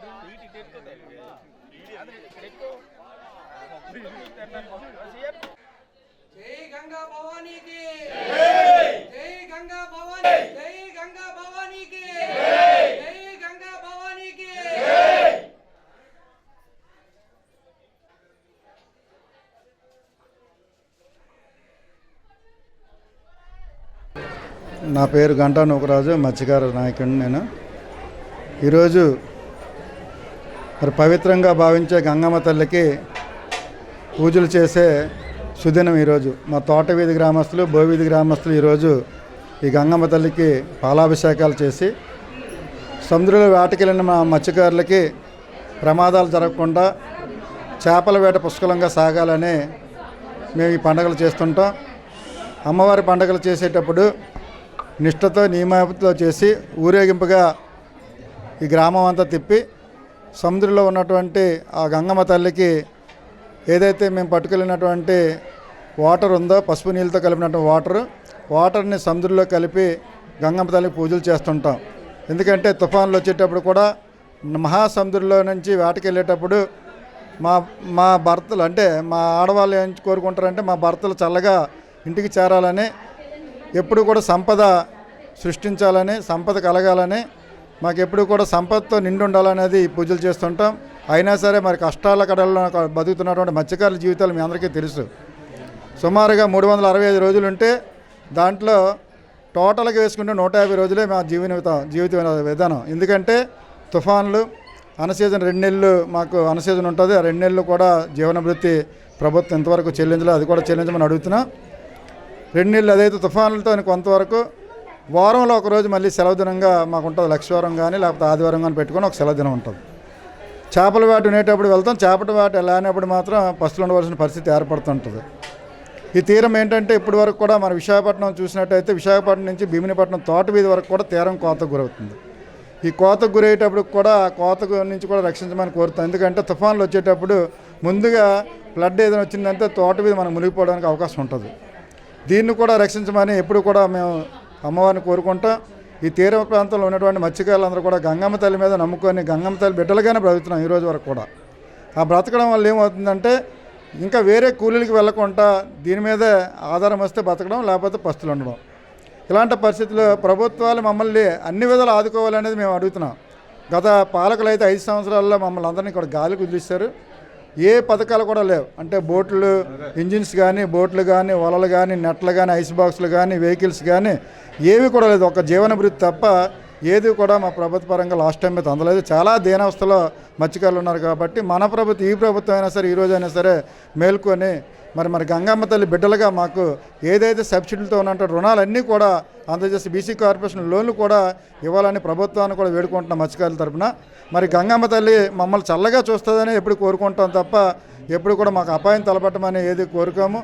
జై గంగా భవానీకి. జై గంగా భవానీ జై గంగా భవానీకి. జై గంగా భవానీకి. నా పేరు గంటా నూకరాజు మత్స్యకార నాయకుడిని నేను. ఈరోజు మరి పవిత్రంగా భావించే గంగమ్మ తల్లికి పూజలు చేసే సుదినం ఈరోజు. మా తోటవీధి గ్రామస్తులు బోవీధి గ్రామస్తులు ఈరోజు ఈ గంగమ్మ తల్లికి పాలాభిషేకాలు చేసి సముద్రంలో వేటకెళ్ళిన మా మత్స్యకారులకి ప్రమాదాలు జరగకుండా చేపల వేట పుష్కలంగా సాగాలని మేము ఈ పండుగలు చేస్తుంటాం. అమ్మవారి పండుగలు చేసేటప్పుడు నిష్ఠతో నియమాలతో చేసి ఊరేగింపుగా ఈ గ్రామం అంతా తిప్పి సముద్రంలో ఉన్నటువంటి ఆ గంగమ్మ తల్లికి ఏదైతే మేము పట్టుకెళ్ళినటువంటి వాటర్ ఉందో పసుపు నీళ్ళతో కలిపినటువంటి వాటర్ వాటర్ని సముద్రంలో కలిపి గంగమ్మ తల్లికి పూజలు చేస్తుంటాం. ఎందుకంటే తుఫాన్లు వచ్చేటప్పుడు కూడా మహాసముద్రంలో నుంచి వేటకెళ్ళేటప్పుడు మా మా భర్తలు అంటే మా ఆడవాళ్ళు ఏం కోరుకుంటారంటే మా భర్తలు చల్లగా ఇంటికి చేరాలని ఎప్పుడు కూడా సంపద సృష్టించాలని సంపద కలగాలని మాకు ఎప్పుడు కూడా సంపదతో నిండి ఉండాలనేది పూజలు చేస్తుంటాం. అయినా సరే మరి కష్టాల కడల్లో బతుకుతున్నటువంటి మత్స్యకారుల జీవితాలు మీ అందరికీ తెలుసు. సుమారుగా మూడు వందల అరవై ఐదు రోజులు ఉంటే దాంట్లో టోటల్గా వేసుకుంటే నూట యాభై రోజులే మా జీవన జీవిత విధానం. ఎందుకంటే తుఫాన్లు అన్సీజన్ రెండు నెలలు మాకు అన్సీజన్ ఉంటుంది. ఆ రెండు నెలలు కూడా జీవన ప్రభుత్వం ఇంతవరకు చెల్లించలేదు అది కూడా చెల్లించమని అడుగుతున్నాం. రెండు నెలలు అదైతే తుఫాన్లతో కొంతవరకు వారంలో ఒకరోజు మళ్ళీ సెలవు దినంగా మాకు ఉంటుంది లక్షవారం కానీ లేకపోతే ఆదివారం కానీ పెట్టుకొని ఒక సెలవు దినం ఉంటుంది. చేపల వేట ఉండేటప్పుడు వెళ్తాం. చేపల వేట లేనప్పుడు మాత్రం పస్తులు ఉండవలసిన పరిస్థితి ఏర్పడుతుంటుంది. ఈ తీరం ఏంటంటే ఇప్పటి వరకు కూడా మన విశాఖపట్నం చూసినట్టయితే విశాఖపట్నం నుంచి భీమినిపట్నం తోట వీధి వరకు కూడా తీరం కోతకు గురవుతుంది. ఈ కోతకు గురయ్యేటప్పుడు కూడా ఆ కోతకు నుంచి కూడా రక్షించమని కోరుతాం. ఎందుకంటే తుఫాన్లు వచ్చేటప్పుడు ముందుగా ఫ్లడ్ ఏదైనా వచ్చిందంటే తోట మీద మనం మునిగిపోవడానికి అవకాశం ఉంటుంది. దీన్ని కూడా రక్షించమని ఎప్పుడు కూడా మేము అమ్మవారిని కోరుకుంటా ఈ తీర ప్రాంతంలో ఉన్నటువంటి మత్స్యకారులందరూ కూడా గంగమ్మ తల్లి మీద నమ్ముకొని గంగమ్మ తల్లి బిడ్డలుగానే బ్రతుకుతున్నాం ఈరోజు వరకు కూడా. ఆ బ్రతకడం వల్ల ఏమవుతుందంటే ఇంకా వేరే కూలీలకి వెళ్ళకుండా దీని మీద ఆధారం వస్తే బతకడం లేకపోతే పస్తులు ఉండడం. ఇలాంటి పరిస్థితుల్లో ప్రభుత్వాలు మమ్మల్ని అన్ని విధాలు ఆదుకోవాలనేది మేము అడుగుతున్నాం. గత పాలకులు అయితే ఐదు సంవత్సరాల్లో మమ్మల్ని అందరినీ ఇక్కడ గాలికి వదిలిస్తారు ఏ పథకాలు కూడా లేవు. అంటే బోట్లు ఇంజిన్స్ కానీ బోట్లు కానీ వలలు కానీ నెట్లు కానీ ఐస్ బాక్సులు కానీ వెహికల్స్ కానీ ఏవి కూడా లేదు. ఒక జీవనభృతి తప్ప ఏది కూడా మా ప్రభుత్వ పరంగా లాస్ట్ టైం అయితే అందలేదు. చాలా దీనావస్థలో మత్స్యకారులు ఉన్నారు కాబట్టి మన ప్రభుత్వం ఈ ప్రభుత్వం అయినా సరే ఈ రోజు అయినా సరే మేల్కొని మరి మరి గంగమ్మ తల్లి బిడ్డలుగా మాకు ఏదైతే సబ్సిడీలతో ఉన్నట్టు రుణాలన్నీ కూడా అందజేసి బీసీ కార్పొరేషన్ లోన్లు కూడా ఇవ్వాలని ప్రభుత్వాన్ని కూడా వేడుకుంటున్నాం మత్స్యకారుల తరఫున మరి గంగమ్మ తల్లి మమ్మల్ని చల్లగా చూస్తుందని ఎప్పుడు కోరుకుంటాం తప్ప ఎప్పుడు కూడా మాకు అపాయం తలపట్టమని ఏది కోరుకోము.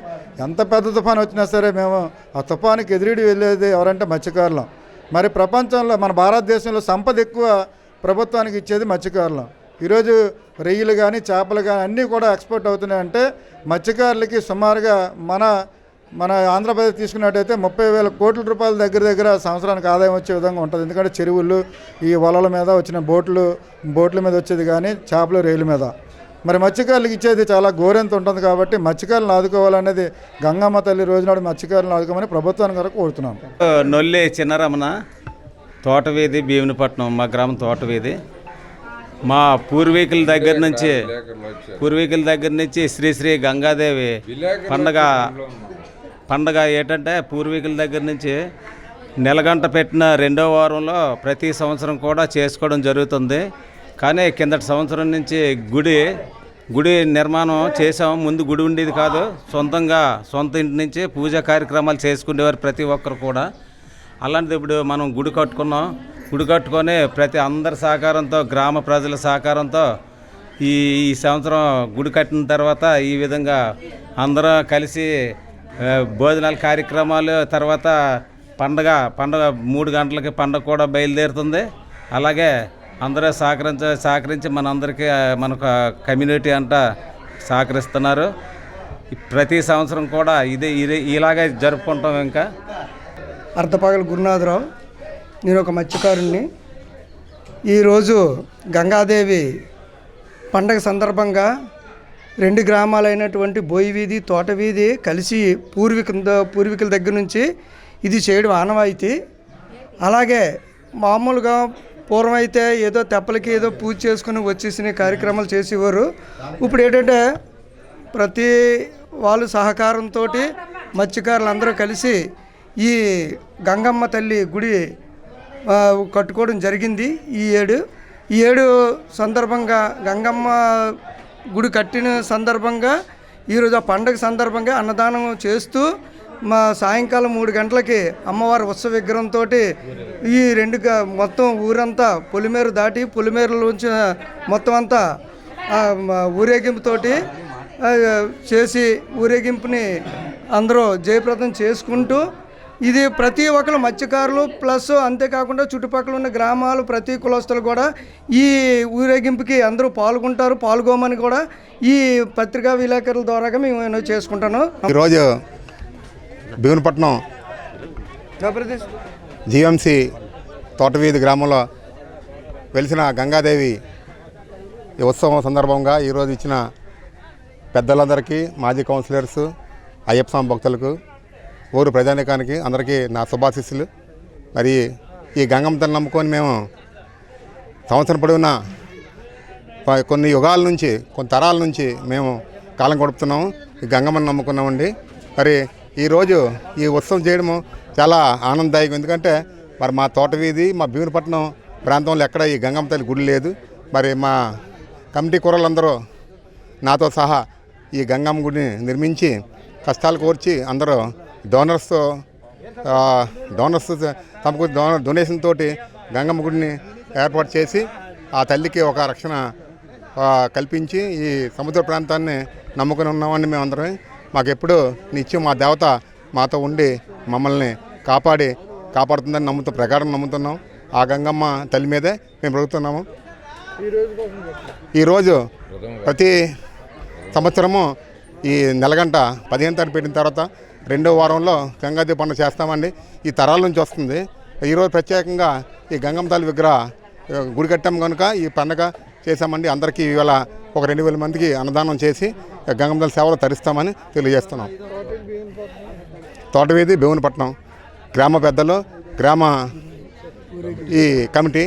ఎంత పెద్ద తుఫాను వచ్చినా సరే మేము ఆ తుఫానికి ఎదురుడి వెళ్ళేది ఎవరంటే మత్స్యకారులం. మరి ప్రపంచంలో మన భారతదేశంలో సంపద ఎక్కువ ప్రభుత్వానికి ఇచ్చేది మత్స్యకారులం. ఈరోజు రొయ్యలు కానీ చేపలు కానీ అన్నీ కూడా ఎక్స్పోర్ట్ అవుతున్నాయంటే మత్స్యకారులకి సుమారుగా మన మన ఆంధ్రప్రదేశ్ తీసుకున్నట్టయితే ముప్పై వేల కోట్ల రూపాయల దగ్గర దగ్గర సంవత్సరానికి ఆదాయం వచ్చే విధంగా ఉంటుంది. ఎందుకంటే చెరువులు ఈ వలల మీద వచ్చిన బోట్లు బోట్ల మీద వచ్చేది కానీ చేపలు రైలు మీద. మరి మత్స్యకారులకు ఇచ్చేది చాలా ఘోరెంత ఉంటుంది కాబట్టి మత్స్యకారులను ఆదుకోవాలనేది గంగమ్మ తల్లి రోజునాడు మత్స్యకారులను ఆదుకోమని ప్రభుత్వాన్ని కొరకు కోరుతున్నాం. నొల్లి చిన్నరమణ తోటవీధి భీమునిపట్నం మా గ్రామం తోటవీధి మా పూర్వీకుల దగ్గర నుంచి పూర్వీకుల దగ్గర నుంచి శ్రీ శ్రీ గంగాదేవి పండగ పండగ ఏంటంటే పూర్వీకుల దగ్గర నుంచి నెలగంట పెట్టిన రెండో వారంలో ప్రతి సంవత్సరం కూడా చేసుకోవడం జరుగుతుంది. కానీ కిందటి సంవత్సరం నుంచి గుడి గుడి నిర్మాణం చేసాం ముందు గుడి ఉండేది కాదు. సొంతంగా సొంత ఇంటి నుంచి పూజా కార్యక్రమాలు చేసుకునేవారు ప్రతి ఒక్కరు కూడా. అలాంటిది ఇప్పుడు మనం గుడి కట్టుకున్నాం. గుడి కట్టుకొని ప్రతి అందరి సహకారంతో గ్రామ ప్రజల సహకారంతో ఈ ఈ సంవత్సరం గుడి కట్టిన తర్వాత ఈ విధంగా అందరం కలిసి భోజనాల కార్యక్రమాలు తర్వాత పండగ పండగ మూడు గంటలకి పండగ కూడా బయలుదేరుతుంది. అలాగే అందరూ సహకరించ సహకరించి మనందరికీ ఆ, మన కమ్యూనిటీ అంతా సహకరిస్తున్నారు. ప్రతి సంవత్సరం కూడా ఇదే ఇదే ఇలాగే జరుపుకుంటాం ఇంకా. అర్ధపగల గురునాథరావు నేను ఒక మత్స్యకారుణ్ణి. ఈరోజు గంగాదేవి పండగ సందర్భంగా రెండు గ్రామాలైనటువంటి బోయి వీధి తోట వీధి కలిసి పూర్వీకుల పూర్వీకుల దగ్గర నుంచి ఇది చేయడం ఆనవాయితీ. అలాగే మామూలుగా పూర్వం అయితే ఏదో తెప్పలకి ఏదో పూజ చేసుకుని వచ్చేసిన కార్యక్రమాలు చేసేవారు. ఇప్పుడు ఏంటంటే ప్రతి వాళ్ళు సహకారంతో మత్స్యకారులు అందరూ కలిసి ఈ గంగమ్మ తల్లి గుడి కట్టుకోవడం జరిగింది ఈ ఏడు. ఈ ఏడు సందర్భంగా గంగమ్మ గుడి కట్టిన సందర్భంగా ఈరోజు ఆ పండగ సందర్భంగా అన్నదానం చేస్తూ మా సాయంకాలం మూడు గంటలకి అమ్మవారి ఉత్సవ విగ్రహంతో ఈ రెండు మొత్తం ఊరంతా పొలిమేరు దాటి పొలిమేరులోంచి మొత్తం అంతా ఊరేగింపుతోటి చేసి ఊరేగింపుని అందరూ జయప్రదం చేసుకుంటూ ఇది ప్రతి ఒక్కరు మత్స్యకారులు ప్లస్ అంతేకాకుండా చుట్టుపక్కల ఉన్న గ్రామాలు ప్రతి కులస్తులు కూడా ఈ ఊరేగింపుకి అందరూ పాల్గొంటారు పాల్గొమని కూడా ఈ పత్రికా విలేకరుల ద్వారాగా మేము నేను చేసుకుంటాను. ఈరోజు భీమునిపట్నం జిఎంసి తోటవీధి గ్రామంలో వెలిసిన గంగాదేవి ఈ ఉత్సవం సందర్భంగా ఈరోజు ఇచ్చిన పెద్దలందరికీ మాజీ కౌన్సిలర్స్ అయ్యప్ప స్వామి భక్తులకు ఊరు ప్రజానికానికి అందరికీ నా శుభాశీస్సులు. మరి ఈ గంగమ్మ తల్లిని నమ్ముకొని మేము సంవత్సరం పొడవునా కొన్ని యుగాల నుంచి కొన్ని తరాల నుంచి మేము కాలం గడుపుతున్నాము. ఈ గంగమ్మని నమ్ముకున్నామండి. మరి ఈరోజు ఈ ఉత్సవం చేయడము చాలా ఆనందదాయకం. ఎందుకంటే మరి మా తోట వీధి మా భీమునిపట్నం ప్రాంతంలో ఎక్కడ ఈ గంగమ్మ తల్లి గుడి లేదు. మరి మా కమిటీ కూరలందరూ నాతో సహా ఈ గంగమ్మ గుడిని నిర్మించి కష్టాలు కోర్చి అందరూ డోనర్స్తో డోనర్స్ తమకు డోనర్ డొనేషన్ తోటి గంగమ్మ గుడిని ఏర్పాటు చేసి ఆ తల్లికి ఒక రక్షణ కల్పించి ఈ సముద్ర ప్రాంతాన్ని నమ్ముకుని ఉన్నామని మేమందరం మాకెప్పుడు నిత్యం మా దేవత మాతో ఉండి మమ్మల్ని కాపాడి కాపాడుతుందని నమ్ముతూ ప్రకారం నమ్ముతున్నాం. ఆ గంగమ్మ తల్లి మీదే మేము బ్రతుకుతున్నాము. ఈరోజు ప్రతి సంవత్సరము ఈ నెలగంట పదిహేను తారీఖు పెట్టిన తర్వాత రెండో వారంలో గంగాది పండుగ చేస్తామండి. ఈ తరాల నుంచి వస్తుంది. ఈరోజు ప్రత్యేకంగా ఈ గంగమ్మ తల్లి విగ్రహ గుడి కట్టాం కనుక ఈ పండగ చేశామండి. అందరికీ ఇవాళ ఒక రెండు వేల మందికి అన్నదానం చేసి గంగమ్మ సేవలు తరిస్తామని తెలియజేస్తున్నాం. తోటవీధి భీమునిపట్నం గ్రామ పెద్దలు గ్రామ ఈ కమిటీ